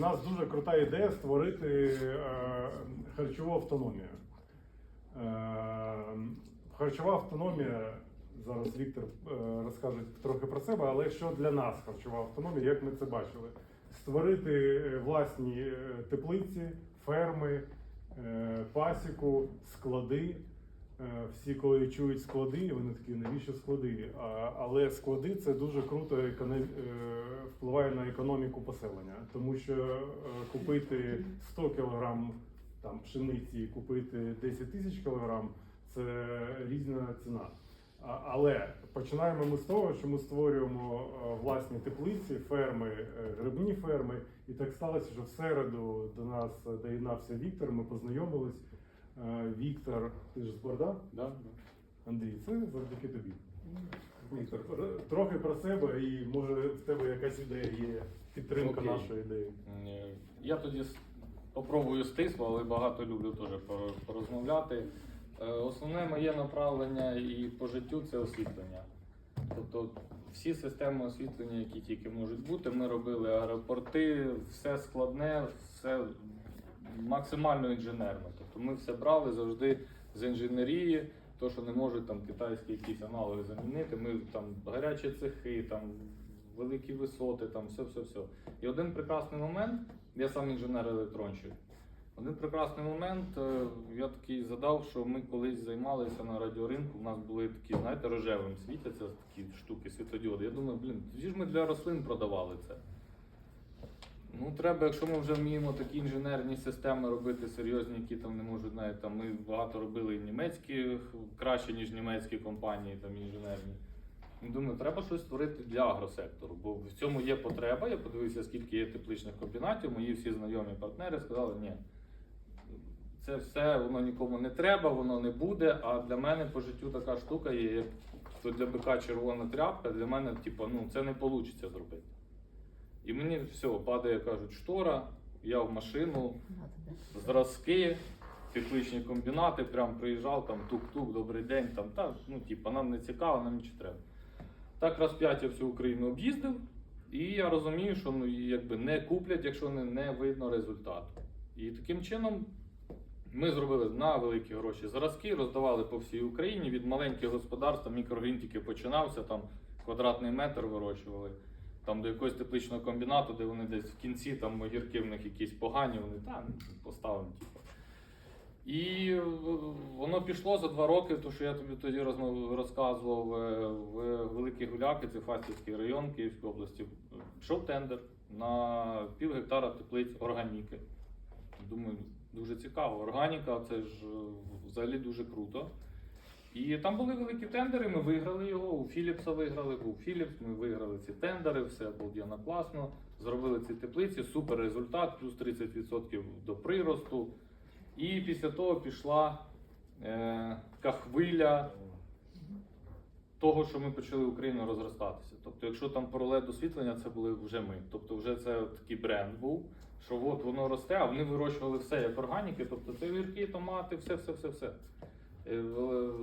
нас дуже крута ідея створити е, харчову автономію. Е, харчова автономія, зараз Віктор е, розкаже трохи про себе, але що для нас харчова автономія, як ми це бачили? Створити власні теплиці, ферми, пасіку, склади. Е, Всі, коли чують склади, вони такі, навіщо склади? А, але склади це дуже круто економ- е, впливає на економіку поселення, тому що е, купити 100 кг там, пшениці і купити 10 тисяч кілограм це різна ціна. Але починаємо ми з того, що ми створюємо власні теплиці, ферми, грибні ферми. І так сталося, що в середу до нас доєднався Віктор. Ми познайомились. Е, Віктор, ти ж з Борда? Да? Андрій, це завдяки тобі. Віктор, трохи про себе і може в тебе якась ідея є, підтримка Окей. нашої ідеї. Е, Я тоді с- попробую стисло, але багато люблю теж порозмовляти. Е, Основне моє направлення і по життю це освітлення. Тобто всі системи освітлення, які тільки можуть бути, ми робили аеропорти, все складне, все максимально інженерно. Тобто ми все брали завжди з інженерії, то, що не можуть там китайські якісь аналоги замінити. Ми там гарячі цехи, там великі висоти, там все, все, все. І один прекрасний момент, я сам інженер електронщик. Один прекрасний момент е, я такий задав, що ми колись займалися на радіоринку. У нас були такі, знаєте, рожевим світяться такі штуки, світлодіоди. Я думаю, блін, тоді ж ми для рослин продавали це. Ну, треба, якщо ми вже вміємо такі інженерні системи робити серйозні, які там не можуть навіть там. Ми багато робили німецькі краще, ніж німецькі компанії там інженерні. Ну, Думаю, треба щось створити для агросектору, бо в цьому є потреба. Я подивився, скільки є тепличних комбінатів. Мої всі знайомі партнери сказали, ні, це все воно нікому не треба, воно не буде. А для мене по життю така штука є, то для бика червона тряпка, для мене, типу, ну це не вийде зробити. І мені все, падає, кажуть, штора, я в машину, зразки, тепличні комбінати, прям приїжджав, там тук-тук, добрий день, там, та, ну, типу, нам не цікаво, нам нічого треба. Так раз п'ять я всю Україну об'їздив, і я розумію, що ну, якби не куплять, якщо не, не видно результату. І таким чином ми зробили на великі гроші зразки, роздавали по всій Україні від маленьких господарств, мікрогрін тільки починався, там квадратний метр вирощували. Там до якогось тепличного комбінату, де вони десь в кінці там огірки в них якісь погані, вони там поставимо, типу. І воно пішло за два роки, то що я тобі тоді розказував е, в Великі Гуляки, це Фастівський район Київської області. Пішов тендер на пів гектара теплиць органіки. Думаю, дуже цікаво. Органіка це ж е, взагалі дуже круто. І там були великі тендери, ми виграли його. У Філіпса виграли, був Філіпс, ми виграли ці тендери, все обалденно класно. Зробили ці теплиці, супер результат, плюс 30% до приросту. І після того пішла е, така хвиля того, що ми почали Україну розростатися. Тобто, якщо там паралель освітлення, це були вже ми. Тобто, вже це такий бренд був, що от воно росте, а вони вирощували все як органіки, тобто це огірки, томати, все, все, все, все. Е,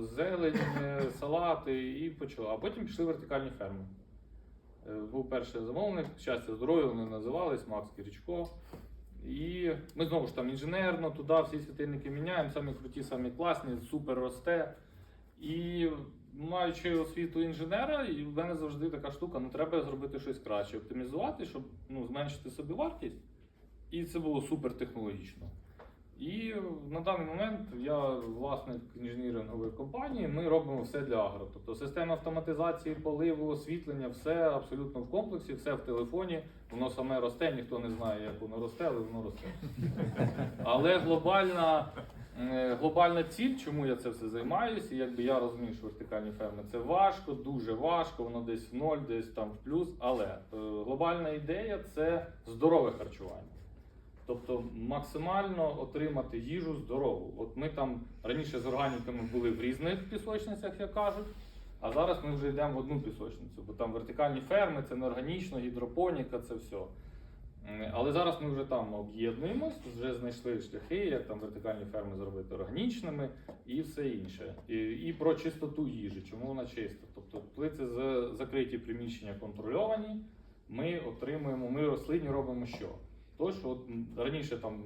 Зелень, е, салати і почало. А потім пішли вертикальні ферми. Е, Був перший замовник, щастя, здоров'я, вони називались, Макс Кирічко. І ми знову ж там інженерно, туди всі світильники міняємо, самі круті, самі класні, супер росте. І маючи освіту інженера, і в мене завжди така штука: ну треба зробити щось краще, оптимізувати, щоб ну, зменшити собі вартість. І це було супер технологічно. І на даний момент я власник інженірингової компанії. Ми робимо все для агро. Тобто система автоматизації, поливу, освітлення, все абсолютно в комплексі, все в телефоні. Воно саме росте, ніхто не знає, як воно росте, але воно росте. Але глобальна, е, глобальна ціль, чому я це все займаюся, якби я розумію, що вертикальні ферми це важко, дуже важко, воно десь в ноль, десь там в плюс. Але е, глобальна ідея це здорове харчування. Тобто максимально отримати їжу здорову. От ми там раніше з органіками були в різних пісочницях, як кажуть, а зараз ми вже йдемо в одну пісочницю, бо там вертикальні ферми, це неорганічно, гідропоніка, це все. Але зараз ми вже там об'єднуємось, вже знайшли шляхи, як там вертикальні ферми зробити органічними і все інше. І, і про чистоту їжі, чому вона чиста. Тобто, коли це закриті приміщення контрольовані, ми отримуємо, ми рослині робимо що? То, що раніше там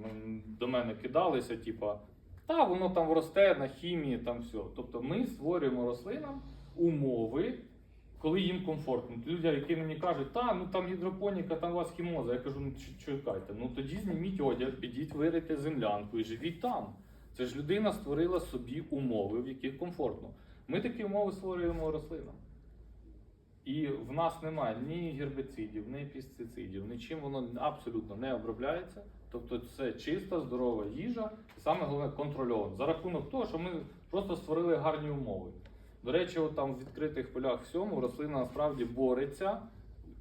до мене кидалися, типа, та воно там росте на хімії, там все. Тобто ми створюємо рослинам умови, коли їм комфортно. Люди, які мені кажуть, та ну там гідропоніка, там у вас хімоза. Я кажу, ну чекайте, ну тоді зніміть одяг, підіть вирите землянку і живіть там. Це ж людина створила собі умови, в яких комфортно. Ми такі умови створюємо рослинам. І в нас немає ні гербіцидів, ні пестицидів, нічим воно абсолютно не обробляється. Тобто це чиста, здорова їжа, і саме головне контрольована. За рахунок того, що ми просто створили гарні умови. До речі, от там в відкритих полях всьому рослина насправді бореться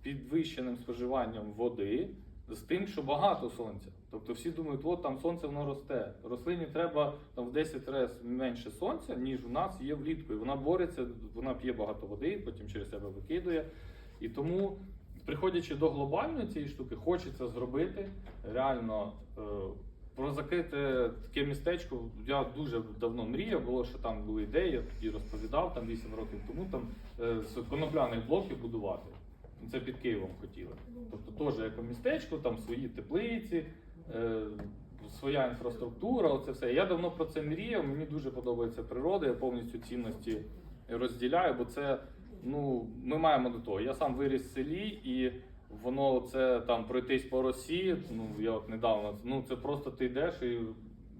підвищеним споживанням води з тим, що багато сонця. Тобто всі думають, от там сонце воно росте. Рослині треба там в 10 разів менше сонця, ніж у нас є влітку. І вона бореться, вона п'є багато води, потім через себе викидує. І тому, приходячи до глобальної цієї штуки, хочеться зробити реально. Е- про закрите таке містечко я дуже давно мріяв, було, що там були ідеї, я тоді розповідав там 8 років тому там е, з конопляних блоків будувати. Це під Києвом хотіли. Тобто теж як містечко, там свої теплиці, е, своя інфраструктура, оце все. Я давно про це мріяв, мені дуже подобається природа, я повністю цінності розділяю, бо це ну, ми маємо до того. Я сам виріс в селі і воно це там пройтись по Росії. Ну я от недавно, ну це просто ти йдеш і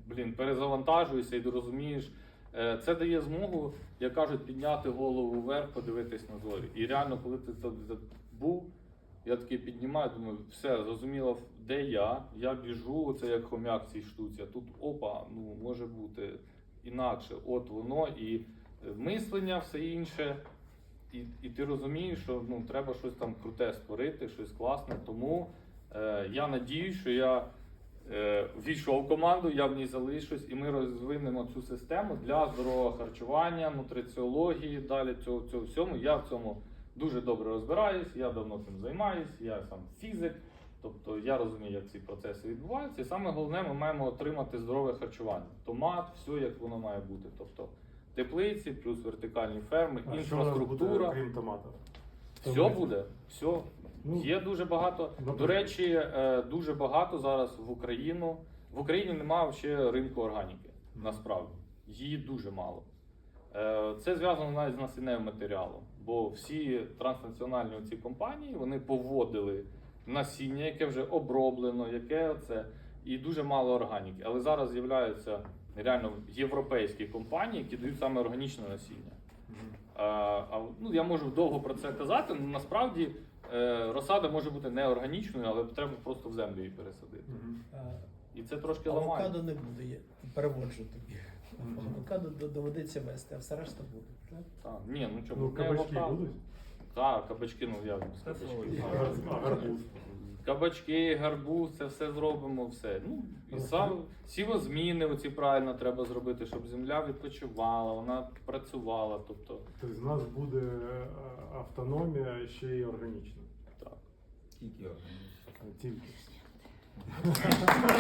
блін, перезавантажуєшся і розумієш. Е, Це дає змогу, як кажуть, підняти голову вверх, подивитись на зорі. І реально, коли ти це був, я такий піднімаю, думаю, все, зрозуміло, де я. Я біжу, це як хомяк цій штуці. А тут опа, ну може бути інакше. От воно і е, мислення, все інше. І, і ти розумієш, що ну, треба щось там круте створити, щось класне. Тому е, я надію, що я е, війшов в команду, я в ній залишусь, і ми розвинемо цю систему для здорового харчування, нутриціології, далі цього, цього всьому. Я в цьому дуже добре розбираюсь, я давно цим займаюсь, я сам фізик. Тобто я розумію, як ці процеси відбуваються. І саме головне, ми маємо отримати здорове харчування. Томат, все як воно має бути. Тобто теплиці, плюс вертикальні ферми, інфраструктура. крім томатів? Все буде, все. Ну, Є дуже багато. наприклад. До речі, е, дуже багато зараз в Україну. В Україні немає ще ринку органіки. Насправді її дуже мало. Е, Це зв'язано навіть з насінневим матеріалом, бо всі транснаціональні ці компанії вони поводили насіння, яке вже оброблено, яке це, і дуже мало органіки. Але зараз з'являються реально європейські компанії, які дають саме органічне насіння. Мгм. А, а, ну, я можу довго про це казати, але насправді е, розсада може бути неорганічною, але треба просто в землю її пересадити. А, І це трошки ламає. Авокадо не буде, я переводжу тобі. Авокадо доведеться вести, а все решта буде. так? Так, ні, ну чому? Ну, не кабачки авокадо. будуть? Так, кабачки, ну я гар- а гарбуз? Кабачки, гарбуз, це все зробимо, все. Ну, і сам сівозміни оці правильно треба зробити, щоб земля відпочивала, вона працювала. Тобто, Тобто в нас буде е, автономія ще й органічна. так. Тільки органічно. Тільки.